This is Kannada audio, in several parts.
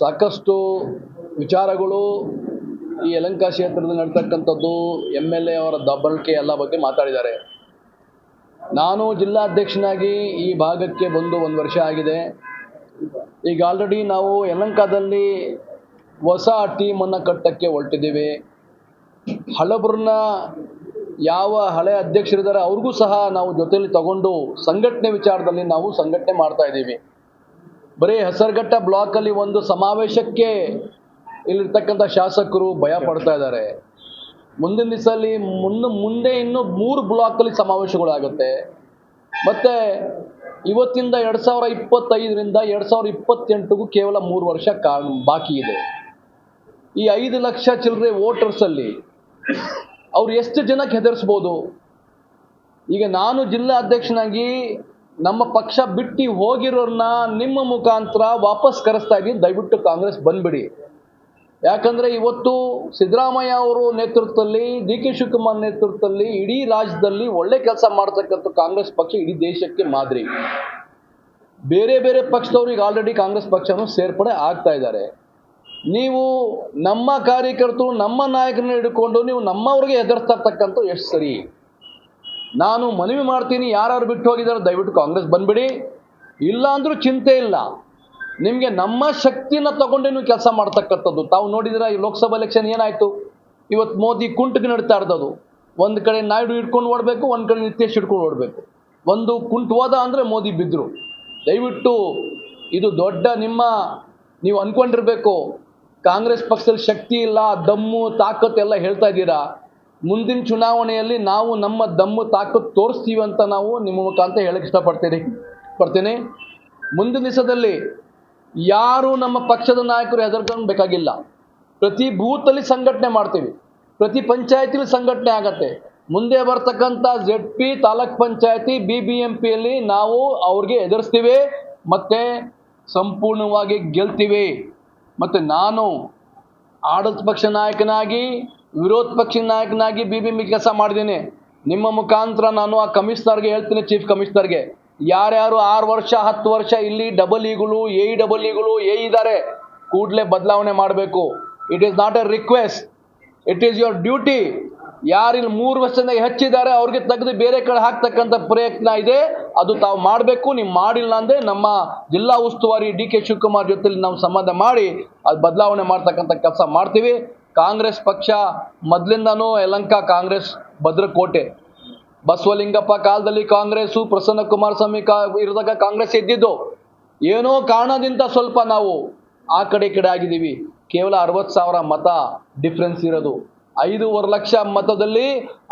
ಸಾಕಷ್ಟು ವಿಚಾರಗಳು ಈ ಯಲಂಕ ಕ್ಷೇತ್ರದಲ್ಲಿ ನಡ್ತಕ್ಕಂಥದ್ದು ಎಂ ಎಲ್ ಎ ಅವರ ದಬ್ಬಳಿಕೆ ಎಲ್ಲ ಬಗ್ಗೆ ಮಾತಾಡಿದ್ದಾರೆ. ನಾನು ಜಿಲ್ಲಾಧ್ಯಕ್ಷನಾಗಿ ಈ ಭಾಗಕ್ಕೆ ಬಂದು ಒಂದು ವರ್ಷ ಆಗಿದೆ. ಈಗ ಆಲ್ರೆಡಿ ನಾವು ಯಲಂಕದಲ್ಲಿ ಹೊಸ ಟೀಮನ್ನು ಕಟ್ಟಕ್ಕೆ ಹೊರಟಿದ್ದೀವಿ. ಹಳಬ್ರನ್ನ ಯಾವ ಹಳೆ ಅಧ್ಯಕ್ಷರಿದ್ದಾರೆ, ಅವ್ರಿಗೂ ಸಹ ನಾವು ಜೊತೆಯಲ್ಲಿ ತಗೊಂಡು ಸಂಘಟನೆ ವಿಚಾರದಲ್ಲಿ ನಾವು ಸಂಘಟನೆ ಮಾಡ್ತಾ ಇದ್ದೀವಿ. ಬರೀ ಹೆಸರುಘಟ್ಟ ಬ್ಲಾಕಲ್ಲಿ ಒಂದು ಸಮಾವೇಶಕ್ಕೆ ಇಲ್ಲಿರ್ತಕ್ಕಂಥ ಶಾಸಕರು ಭಯ ಪಡ್ತಾ ಇದ್ದಾರೆ. ಮುಂದಿನ ದಿವಸದಲ್ಲಿ ಮುನ್ನ, ಮುಂದೆ ಇನ್ನು ಮೂರು ಬ್ಲಾಕಲ್ಲಿ ಸಮಾವೇಶಗಳಾಗುತ್ತೆ. ಮತ್ತು ಇವತ್ತಿಂದ ಎರಡು ಸಾವಿರ ಇಪ್ಪತ್ತೈದರಿಂದ ಎರಡು ಸಾವಿರ ಇಪ್ಪತ್ತೆಂಟಿಗೂ ಕೇವಲ ಮೂರು ವರ್ಷ ಕಾರಣ ಬಾಕಿ ಇದೆ. ಈ ಐದು ಲಕ್ಷ ಚಿಲ್ಲರೆ ವೋಟರ್ಸಲ್ಲಿ ಅವ್ರು ಎಷ್ಟು ಜನಕ್ಕೆ ಹೆದರಿಸ್ಬೋದು? ಈಗ ನಾನು ಜಿಲ್ಲಾ ಅಧ್ಯಕ್ಷನಾಗಿ ನಮ್ಮ ಪಕ್ಷ ಬಿಟ್ಟು ಹೋಗಿರೋರನ್ನ ನಿಮ್ಮ ಮುಖಾಂತರ ವಾಪಸ್ ಕರೆಸ್ತಾ ಇದ್ದೀನಿ. ದಯವಿಟ್ಟು ಕಾಂಗ್ರೆಸ್ ಬಂದ್ಬಿಡಿ. ಯಾಕಂದರೆ ಇವತ್ತು ಸಿದ್ದರಾಮಯ್ಯ ಅವರು ನೇತೃತ್ವದಲ್ಲಿ ಡಿ ಕೆ ಶಿವಕುಮಾರ್ ನೇತೃತ್ವದಲ್ಲಿ ಇಡೀ ರಾಜ್ಯದಲ್ಲಿ ಒಳ್ಳೆ ಕೆಲಸ ಮಾಡ್ತಕ್ಕಂಥ ಕಾಂಗ್ರೆಸ್ ಪಕ್ಷ ಇಡೀ ದೇಶಕ್ಕೆ ಮಾದರಿ. ಬೇರೆ ಬೇರೆ ಪಕ್ಷದವರು ಈಗ ಆಲ್ರೆಡಿ ಕಾಂಗ್ರೆಸ್ ಪಕ್ಷನೂ ಸೇರ್ಪಡೆ ಆಗ್ತಾ ಇದ್ದಾರೆ. ನೀವು ನಮ್ಮ ಕಾರ್ಯಕರ್ತರು, ನಮ್ಮ ನಾಯಕರನ್ನ ಹಿಡ್ಕೊಂಡು ನೀವು ನಮ್ಮವ್ರಿಗೆ ಹೆದರ್ತಾ ಇರ್ತಕ್ಕಂಥ ಎಷ್ಟು ಸರಿ? ನಾನು ಮನವಿ ಮಾಡ್ತೀನಿ, ಯಾರ್ಯಾರು ಬಿಟ್ಟು ಹೋಗಿದ್ದಾರೆ ದಯವಿಟ್ಟು ಕಾಂಗ್ರೆಸ್ ಬಂದ್ಬಿಡಿ. ಇಲ್ಲ ಅಂದರೂ ಚಿಂತೆ ಇಲ್ಲ. ನಿಮಗೆ ನಮ್ಮ ಶಕ್ತಿನ ತಗೊಂಡೇ ನೀವು ಕೆಲಸ ಮಾಡ್ತಕ್ಕಂಥದ್ದು. ತಾವು ನೋಡಿದ್ರೆ ಈ ಲೋಕಸಭಾ ಎಲೆಕ್ಷನ್ ಏನಾಯಿತು? ಇವತ್ತು ಮೋದಿ ಕುಂಟಿಗೆ ನಡೀತಾ ಇರೋದು. ಒಂದು ಕಡೆ ನಾಯ್ಡು ಹಿಡ್ಕೊಂಡು ಓಡಬೇಕು, ಒಂದು ಕಡೆ ನಿತೀಶ್ ಹಿಡ್ಕೊಂಡು ಓಡಬೇಕು. ಒಂದು ಕುಂಟು ಹೋದ ಅಂದರೆ ಮೋದಿ ಬಿದ್ದರು ದಯವಿಟ್ಟು ಇದು ದೊಡ್ಡ ನಿಮ್ಮ, ನೀವು ಅಂದ್ಕೊಂಡಿರಬೇಕು ಕಾಂಗ್ರೆಸ್ ಪಕ್ಷದಲ್ಲಿ ಶಕ್ತಿ ಇಲ್ಲ, ದಮ್ಮು, ತಾಕತ್ತು ಎಲ್ಲ ಹೇಳ್ತಾ ಇದ್ದೀರಾ. ಮುಂದಿನ ಚುನಾವಣೆಯಲ್ಲಿ ನಾವು ನಮ್ಮ ದಮ್ಮು ತಾಕತ್ತು ತೋರಿಸ್ತೀವಿ ಅಂತ ನಾವು ನಿಮ್ಮ ಮುಖಾಂತರ ಹೇಳಕ್ಕೆ ಇಷ್ಟಪಡ್ತೀನಿ, ಪಡ್ತೀನಿ. ಮುಂದಿನ ದಿವಸದಲ್ಲಿ ಯಾರು ನಮ್ಮ ಪಕ್ಷದ ನಾಯಕರು ಹೆದರ್ಕೊಂಡು ಬೇಕಾಗಿಲ್ಲ. ಪ್ರತಿ ಬೂತಲ್ಲಿ ಸಂಘಟನೆ ಮಾಡ್ತೀವಿ, ಪ್ರತಿ ಪಂಚಾಯತಿಲಿ ಸಂಘಟನೆ ಆಗತ್ತೆ. ಮುಂದೆ ಬರ್ತಕ್ಕಂಥ ಜೆಡ್ ಪಿ ತಾಲೂಕ್ ಪಂಚಾಯತಿ ಬಿ ಬಿ ಎಂ ಪಿಯಲ್ಲಿ ನಾವು ಅವ್ರಿಗೆ ಎದುರಿಸ್ತೀವಿ ಮತ್ತು ಸಂಪೂರ್ಣವಾಗಿ ಗೆಲ್ತೀವಿ. ಮತ್ತು ನಾನು ಆಡಳಿತ ಪಕ್ಷ ನಾಯಕನಾಗಿ ವಿರೋಧ ಪಕ್ಷ ನಾಯಕನಾಗಿ ಬಿ ಬಿ ಕೆಲಸ ಮಾಡಿದ್ದೀನಿ. ನಿಮ್ಮ ಮುಖಾಂತರ ನಾನು ಆ ಕಮಿಷನರ್ಗೆ ಹೇಳ್ತೀನಿ, ಚೀಫ್ ಕಮಿಷನರ್ಗೆ. ಯಾರ್ಯಾರು ಆರು ವರ್ಷ, ಹತ್ತು ವರ್ಷ ಇಲ್ಲಿ ಡಬಲ್ ಇಗಳು ಎ ಡಬಲ್ ಇಗಳು ಎ ಇದ್ದಾರೆ ಕೂಡಲೇ ಬದಲಾವಣೆ ಮಾಡಬೇಕು. It is not a request it is your duty ಯಾರಿಲ್ಲಿ ಮೂರು ವರ್ಷದಿಂದ ಹೆಚ್ಚಿದ್ದಾರೆ, ಅವ್ರಿಗೆ ತೆಗೆದು ಬೇರೆ ಕಡೆ ಹಾಕ್ತಕ್ಕಂಥ ಪ್ರಯತ್ನ ಇದೆ. ಅದು ತಾವು ಮಾಡಬೇಕು, ನೀವು ಮಾಡಿಲ್ಲ ಅಂದರೆ ನಮ್ಮ ಜಿಲ್ಲಾ ಉಸ್ತುವಾರಿ ಡಿ ಕೆ ಶಿವಕುಮಾರ್ ಜೊತೆಲಿ ನಾವು ಸಂಬಂಧ ಮಾಡಿ, ಅದು ಬದಲಾವಣೆ ಮಾಡ್ತಕ್ಕಂಥ ಕೆಲಸ ಮಾಡ್ತೀವಿ. ಕಾಂಗ್ರೆಸ್ ಪಕ್ಷ ಮೊದಲಿಂದನೂ ಯಲಂಕ ಕಾಂಗ್ರೆಸ್ ಭದ್ರಕೋಟೆ. ಬಸವಲಿಂಗಪ್ಪ ಕಾಲದಲ್ಲಿ ಕಾಂಗ್ರೆಸ್ಸು, ಪ್ರಸನ್ನ ಕುಮಾರಸ್ವಾಮಿ ಕಾ, ಇರಿದಾಗ ಕಾಂಗ್ರೆಸ್ ಎದ್ದಿದ್ದು. ಏನೋ ಕಾರಣದಿಂದ ಸ್ವಲ್ಪ ನಾವು ಆ ಕಡೆ ಈ ಕಡೆ ಆಗಿದ್ದೀವಿ. ಕೇವಲ ಅರವತ್ತು ಸಾವಿರ ಮತ ಡಿಫ್ರೆನ್ಸ್ ಇರೋದು. ಐದೂವರೆ ಲಕ್ಷ ಮತದಲ್ಲಿ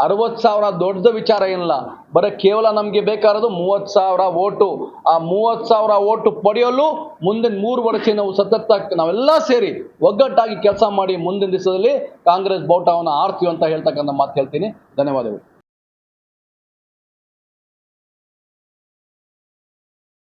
ಅರವತ್ತು ಸಾವಿರ ದೊಡ್ಡ ವಿಚಾರ ಏನಿಲ್ಲ. ಬರೀ ಕೇವಲ ನಮಗೆ ಬೇಕಾಗಿರೋದು ಮೂವತ್ತು ಸಾವಿರ ಓಟು. ಆ ಮೂವತ್ತು ಸಾವಿರ ಓಟು ಪಡೆಯಲು ಮುಂದಿನ ಮೂರು ವರ್ಷ ನಾವು ಸತತ ನಾವೆಲ್ಲ ಸೇರಿ ಒಗ್ಗಟ್ಟಾಗಿ ಕೆಲಸ ಮಾಡಿ ಮುಂದಿನ ದಿವಸದಲ್ಲಿ ಕಾಂಗ್ರೆಸ್ ಬಾವುಟವನ್ನು ಆರ್ತೀವಿ ಅಂತ ಹೇಳ್ತಕ್ಕಂಥ ಮಾತು ಹೇಳ್ತೀನಿ. ಧನ್ಯವಾದಗಳು.